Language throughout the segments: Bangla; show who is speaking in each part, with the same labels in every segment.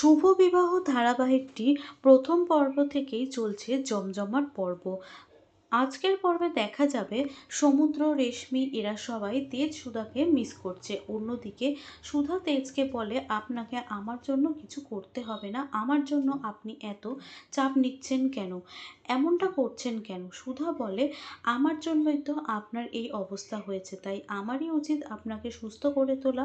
Speaker 1: শুভ বিবাহ ধারাবাহিকটি প্রথম পর্ব থেকেই চলছে জমজমাট পর্ব। আজকের পর্বে দেখা যাবে সমুদ্র, রেশমি, এরা সবাই তেজ সুধাকে মিস করছে। অন্যদিকে সুধা তেজকে বলে, আপনাকে আমার জন্য কিছু করতে হবে না। আমার জন্য আপনি এত চাপ নিচ্ছেন কেন? এমনটা করছেন কেন? সুধা বলে, আমার জন্যই তো আপনার এই অবস্থা হয়েছে। তাই আমারই উচিত আপনাকে সুস্থ করে তোলা।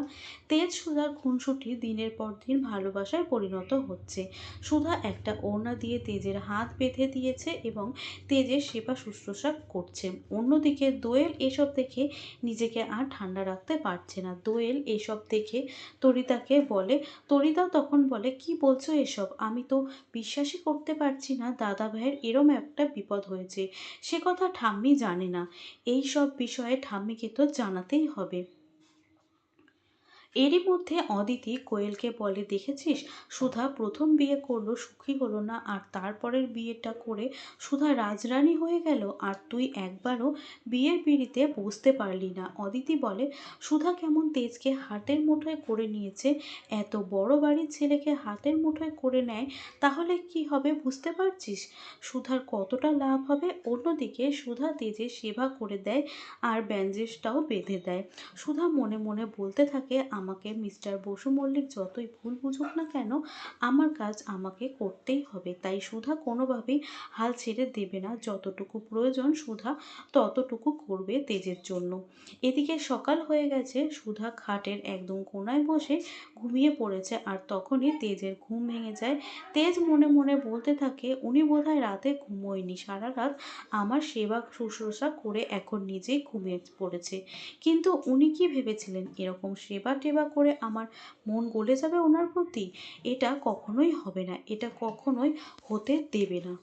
Speaker 1: তেজ সুধার খুনসুটি দিনের পর দিন ভালোবাসায় পরিণত হচ্ছে। সুধা একটা ওড়না দিয়ে তেজের হাত বেঁধে দিয়েছে এবং তেজের সেবা শুশ্রূষা করছে। অন্যদিকে দোয়েল এসব দেখে নিজেকে আর ঠান্ডা রাখতে পারছে না। দোয়েল এসব দেখে তরিতাকে বলে, তরিতা তখন বলে, কি বলছো এসব? আমি তো বিশ্বাসই করতে পারছি না। দাদা ভাইয়ের এরম একটা বিপদ হয়েছে। সে কথা ঠাম্মি জানে না। এই সব বিষয়ে ঠাম্মিকে তো জানাতেই হবে। এরই মধ্যে অদিতি কোয়েলকে বলে, দেখেছিস? সুধা প্রথম বিয়ে করল, সুখী হলো না, আর তারপরের বিয়েটা করে সুধা রাজরানী হয়ে গেল, আর তুই একবারও বিয়ের পিড়িতে বসতে পারলি না। অদিতি বলে, সুধা কেমন তেজকে হাতের মুঠোয় করে নিয়েছে, এত বড় বাড়ির ছেলেকে হাতের মুঠোয় করে নেয়, তাহলে কি হবে বুঝতে পারছিস? সুধার কতটা লাভ হবে? অন্যদিকে সুধা তেজের সেবা করে দেয়, আর ব্যান্ডেজটাও বেঁধে দেয়। সুধা মনে মনে বলতে থাকে আমাকে মিস্টার বসু মল্লিক যতই ভুল বুঝুক না কেন, আমার কাজ আমাকে করতেই হবে। তাই সুধা কোনোভাবেই হাল ছেড়ে দেবে না। যতটুকু প্রয়োজন সুধা ততটুকু করবে তেজের জন্য। এদিকে সকাল হয়ে গেছে। সুধা খাটের একদম কোনায় বসে ঘুমিয়ে পড়েছে আর তখনই তেজের ঘুম ভেঙে যায়। তেজ মনে মনে বলতে থাকে, উনি বোধহয় রাতে ঘুমোয়নি। সারা রাত আমার সেবা শুশ্রূষা করে এখন নিজেই ঘুমিয়ে পড়েছে। কিন্তু উনি কি ভেবেছিলেন? এরকম সেবা টেবা করে আমার মন গলে যাবে ওনার প্রতি, এটা কখনোই হবে না, এটা কখনোই হতে দেবে না।